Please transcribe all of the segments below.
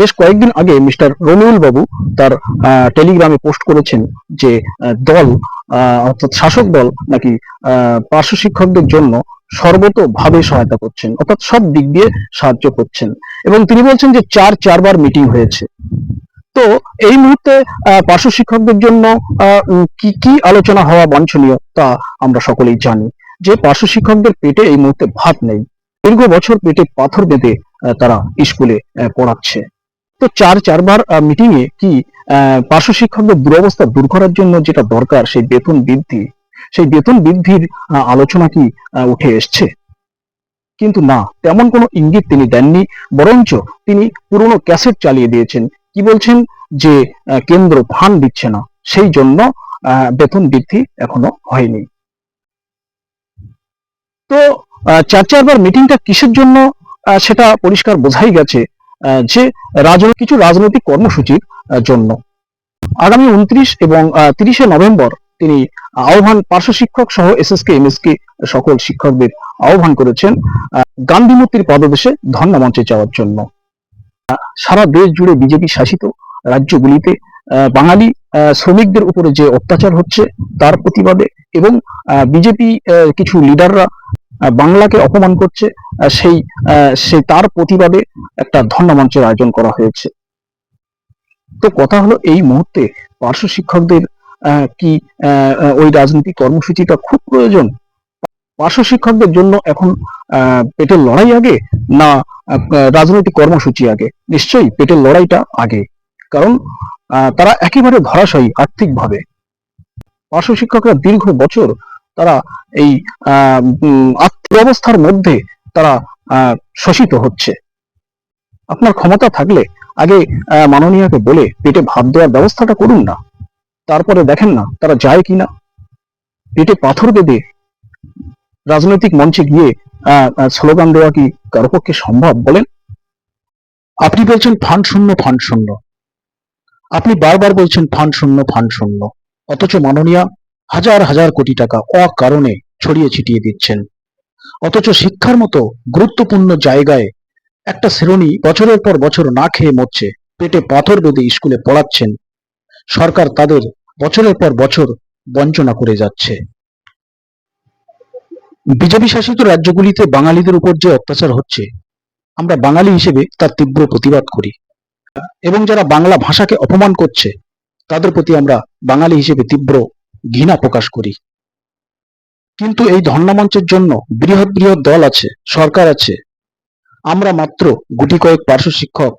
বেশ কয়েকদিন আগে মিস্টার রমিউল বাবু তার টেলিগ্রামে পোস্ট করেছেন যে দল অর্থাৎ শাসক দল নাকি পার্শ্ব শিক্ষকদের জন্য সর্বতভাবে সহায়তা করছেন, অর্থাৎ সব দিক দিয়ে সাহায্য করছেন। এবং তিনি বলছেন যে চার, চারবার মিটিং হয়েছে। তো এই মুহূর্তে পার্শ্ব শিক্ষকদের জন্য কি কি আলোচনা হওয়া বাঞ্ছনীয় তা আমরা সকলেই জানি, যে পার্শ্ব শিক্ষকদের পেটে এই মুহূর্তে ভাত নেই। দীর্ঘ বছর পেটে পাথর বেঁধে তারা স্কুলে পড়াচ্ছে। তো চার, চারবার মিটিং এ কি পার্শ্ব শিক্ষকদের দুরবস্থা দূর করার জন্য যেটা দরকার, সেই বেতন বৃদ্ধি, সেই বেতন বৃদ্ধির আলোচনা কি উঠে এসছে? কিন্তু না, তেমন কোনো ইঙ্গিত তিনি দেননি, বরঞ্চ তিনি পুরনো ক্যাসেট চালিয়ে দিয়েছেন। কি বলছেন? যে কেন্দ্র ফান্ড দিচ্ছে না, সেই জন্য বেতন বৃদ্ধি এখনও হয়নি। তো চার, চারবার মিটিংটা কিসের জন্য সেটা পরিষ্কার বোঝাই গেছে। যে রাজনৈতিক কিছু রাজনৈতিক কর্মসূচির জন্য। আগামী উনত্রিশ এবং তিরিশে নভেম্বর তিনি আহ্বান পার্শ্ব শিক্ষক সহ এসএসকে, এমএসকে সকল শিক্ষকদের আহ্বান করেছেন গান্ধী মূর্তির পদদেশে ধর্ণা মঞ্চে যাওয়ার জন্য। সারা দেশ জুড়ে বিজেপি শাসিত রাজ্যগুলিতে বাঙালি শ্রমিকদের উপরে যে অত্যাচার হচ্ছে, তার প্রতিবাদে এবং বিজেপি কিছু লিডাররা বাংলাকে অপমান করছে সেই সেই তার প্রতিবাদে একটা ধর্ণা মঞ্চের আয়োজন করা হয়েছে। তো কথা হলো এই মুহূর্তে পার্শ্ব শিক্ষকদের কি ওই রাজনৈতিক কর্মসূচিটা খুব প্রয়োজন? পার্শ্ব শিক্ষকদের জন্য এখন পেটের লড়াই আগে না রাজনৈতিক কর্মসূচি আগে? নিশ্চয়ই পেটের লড়াইটা আগে। কারণ তারা একেবারে ধরাশায়ী আর্থিকভাবে। পার্শ্ব শিক্ষকরা দীর্ঘ বছর তারা এই অবস্থার মধ্যে তারা শোষিত হচ্ছে। আপনার ক্ষমতা থাকলে আগে মাননীয়কে বলে পেটে ভাত দেওয়ার ব্যবস্থাটা করুন না। তারপরে দেখেন না তারা যায় কিনা। পেটে পাথর বেঁধে রাজনৈতিক মঞ্চে গিয়ে স্লোগান দেওয়া কি কারও পক্ষে সম্ভব বলেন? আপনি বলছেন ফান্ড শূন্য ফান্ড শূন্য। আপনি বারবার বলছেন ফান্ড শূন্য ফান্ড শূন্য। অথচ মাননীয়া হাজার হাজার কোটি টাকা অকারণে ছড়িয়ে ছিটিয়ে দিচ্ছেন। অথচ শিক্ষার মতো গুরুত্বপূর্ণ জায়গায় একটা শ্রেণি বছরের পর বছর না খেয়ে মরছে। পেটে পাথর বেঁধে স্কুলে পড়াচ্ছেন। সরকার তাদের বছরের পর বছর বঞ্চনা করে যাচ্ছে। বিজেপি শাসিত রাজ্যগুলিতে বাঙালিদের উপর যে অত্যাচার হচ্ছে, আমরা বাঙালি হিসেবে তার তীব্র প্রতিবাদ করি। এবং যারা বাংলা ভাষাকে অপমান করছে, তাদের প্রতি আমরা বাঙালি হিসেবে তীব্র ঘৃণা প্রকাশ করি। কিন্তু এই ধর্ণা মঞ্চের জন্য বৃহৎ বৃহৎ দল আছে, সরকার আছে। আমরা মাত্র গুটি কয়েক পার্শ্ব শিক্ষক।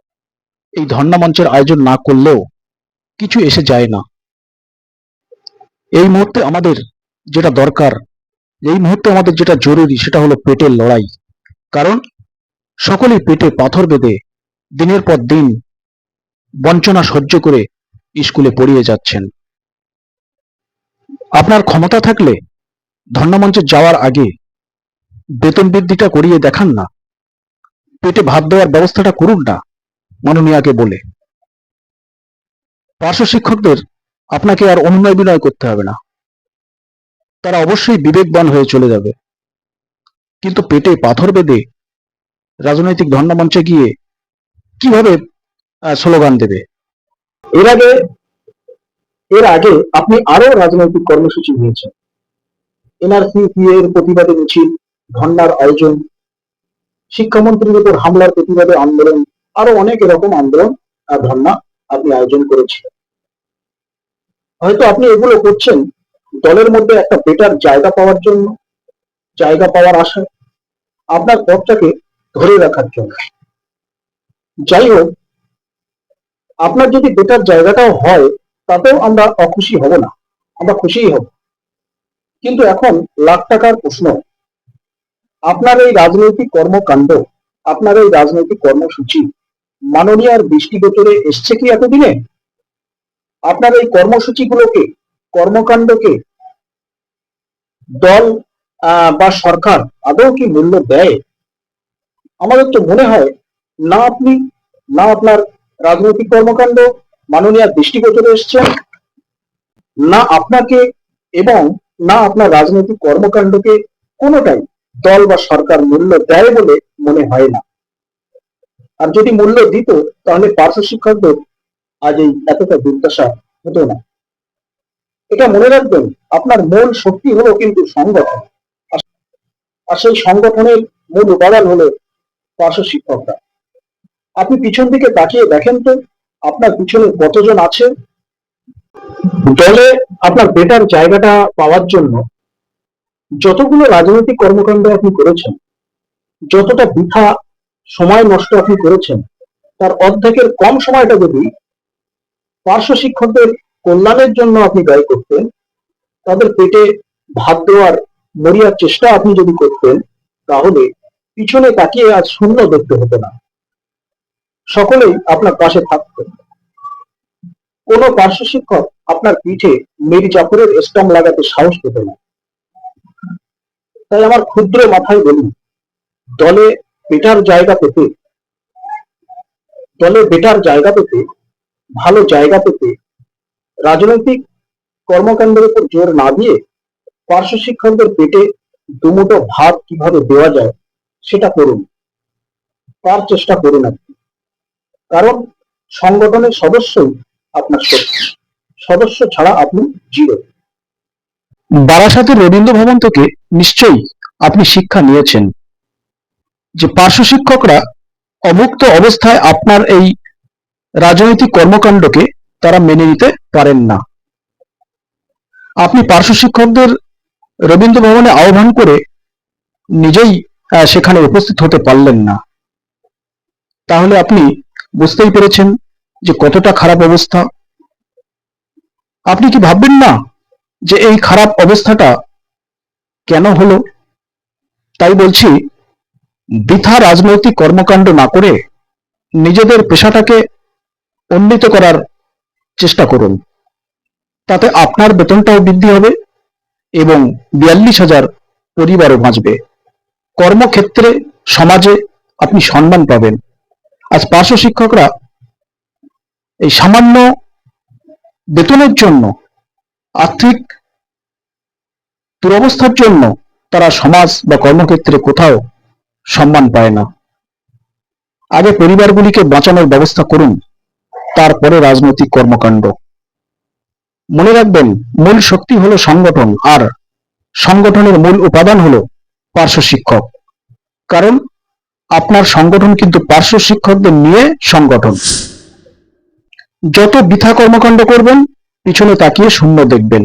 এই ধর্ণা মঞ্চের আয়োজন না করলেও কিছু এসে যায় না। এই মুহূর্তে আমাদের যেটা দরকার, এই মুহূর্তে আমাদের যেটা জরুরি সেটা হলো পেটের লড়াই। কারণ সকলেই পেটে পাথর বেঁধে দিনের পর দিন বঞ্চনা সহ্য করে স্কুলে পড়িয়ে যাচ্ছেন। আপনার ক্ষমতা থাকলে ধর্ণামঞ্চে যাওয়ার আগে বেতন বৃদ্ধিটা করিয়ে দেখান না। পেটে ভাত দেওয়ার ব্যবস্থাটা করুন না মাননীয়াকে বলে। পার্শ্ব শিক্ষকদের আপনাকে আর অনুনয় বিনয় করতে হবে না। তারা অবশ্যই বিবেকবান হয়ে চলে যাবে। কিন্তু পেটে পাথর বেঁধে রাজনৈতিক ধর্ণামঞ্চে গিয়ে কীভাবে স্লোগান দেবে? এর আগে এর আগে আপনি আরও রাজনৈতিক কর্মসূচি নিয়েছেন। এনআরসি এর প্রতিবাদে মিছিল, ধর্নার আয়োজন, শিক্ষামন্ত্রীর উপর হামলার প্রতিবাদে আন্দোলন, আরও অনেক এরকম আন্দোলন আর ধর্না আপনি আয়োজন করেছিলেন হয়তো আপনি এগুলো করছেন দলের মধ্যে একটা বেটার জায়গা পাওয়ার জন্য, জায়গা পাওয়ার আশায় আপনার পথটাকে ধরে রাখার জন্য। যাই হোক, আপনার যদি বেটার জায়গাটাও হয়, তাতেও আমরা অখুশি হব না, আমরা খুশিই হব। কিন্তু এখন লাখ টাকার প্রশ্ন। আপনার এই রাজনৈতিক কর্মকাণ্ড, আপনার এই রাজনৈতিক কর্মসূচি মাননীয়ার দৃষ্টিগোচরে এসছে কি এতদিনে? আপনার এই কর্মসূচিগুলোকে, কর্মকাণ্ডকে দল বা সরকার আদৌ কি মূল্য দেয়? আমাদের তো মনে হয় না আপনি, না আপনার রাজনৈতিক কর্মকাণ্ড মাননীয় দৃষ্টিগোচরে এসছেন না আপনাকে এবং না আপনার রাজনৈতিক কর্মকাণ্ডকে কোনোটাই দল বা সরকার মূল্য দেয় বলে মনে হয় না। আর যদি মূল্য দিত, তাহলে পার্শ্ব শিক্ষকদের আজ এই এতটা দুর্দশা হতো না। এটা মনে রাখবেন, আপনার মূল শক্তি হলো কিন্তু সংগঠন। আর- সেই সংগঠনের মূল উপাদান হলো পার্শ্ব শিক্ষকরা। আপনি পিছন দিকে তাকিয়ে দেখেন তো, আপনার পিছনে কতজন আছে দলে আপনার বেটার জায়গাটা পাওয়ার জন্য যতগুলো রাজনৈতিক কর্মকাণ্ড আপনি করেছেন, যতটা বৃথা সময় নষ্ট আপনি করেছেন, তার অর্ধেকের কম সময়টা যদি পার্শ্ব শিক্ষকদের কল্যাণের জন্য আপনি ব্যয় করতেন, তাদের পেটে ভাত দেওয়ার মরিয়ার চেষ্টা আপনি যদি করতেন, তাহলে পিছনে তাকিয়ে আজ শূন্য দেখতে হতো না। সকলেই আপনার পাশে থাকতো কোন পার্শ্ব শিক্ষক আপনার পিঠে মীর জাফরের স্টাম্প লাগাতে সাহস পেত না। তাই আমার ক্ষুদ্র মাথায় বলি, দলে বেটার জায়গা পেতে, দলে বেটার জায়গা পেতে, ভালো জায়গা পেতে, রাজনৈতিক কর্মকাণ্ডের উপর জোর না দিয়ে পার্শ্ব শিক্ষকদের পেটে দুমুটো ভাত কীভাবে দেওয়া যায় সেটা করুন। তার চেষ্টা করুন আপনি কারণ সংগঠনের সদস্যই আপনার সদস্য ছাড়া আপনি জিরো। বারাসাতের রবীন্দ্র ভবন থেকে নিশ্চয়ই আপনি শিক্ষা নিয়েছেন যে পার্শ্ব শিক্ষকরা অমুক্ত অবস্থায় আপনার এই রাজনৈতিক কর্মকাণ্ডকে তারা মেনে নিতে পারেন না। আপনি পার্শ্ব শিক্ষকদের রবীন্দ্র ভবনে আহ্বান করে নিজেই সেখানে উপস্থিত হতে পারলেন না। তাহলে আপনি বুঝতেই পেরেছেন যে কতটা খারাপ অবস্থা? আপনি কি ভাববেন না যে এই খারাপ অবস্থাটা কেন হলো? তাই বলছি, বৃথা রাজনৈতিক কর্মকাণ্ড না করে নিজেদের পেশাটাকে উন্নীত করার চেষ্টা করুন। তাতে আপনার বেতনটাও বৃদ্ধি হবে এবং বিয়াল্লিশ হাজার পরিবারও বাঁচবে। কর্মক্ষেত্রে সমাজে আপনি সম্মান পাবেন। আজ পার্শ্ব শিক্ষকরা এই সামান্য বেতনের জন্য, আর্থিক দুরবস্থার জন্য তারা সমাজ বা কর্মক্ষেত্রে কোথাও সম্মান পায় না। আগে পরিবারগুলিকে বাঁচানোর ব্যবস্থা করুন, তারপরে রাজনৈতিক কর্মকাণ্ড। মনে রাখবেন, মূল শক্তি হলো সংগঠন, আর সংগঠনের মূল উপাদান হলো পার্শ্ব শিক্ষক। কারণ আপনার সংগঠন কিন্তু পার্শ্ব শিক্ষকদের নিয়ে সংগঠন। যত বৃথা কর্মকাণ্ড করবেন পিছনে তাকিয়ে শূন্য দেখবেন।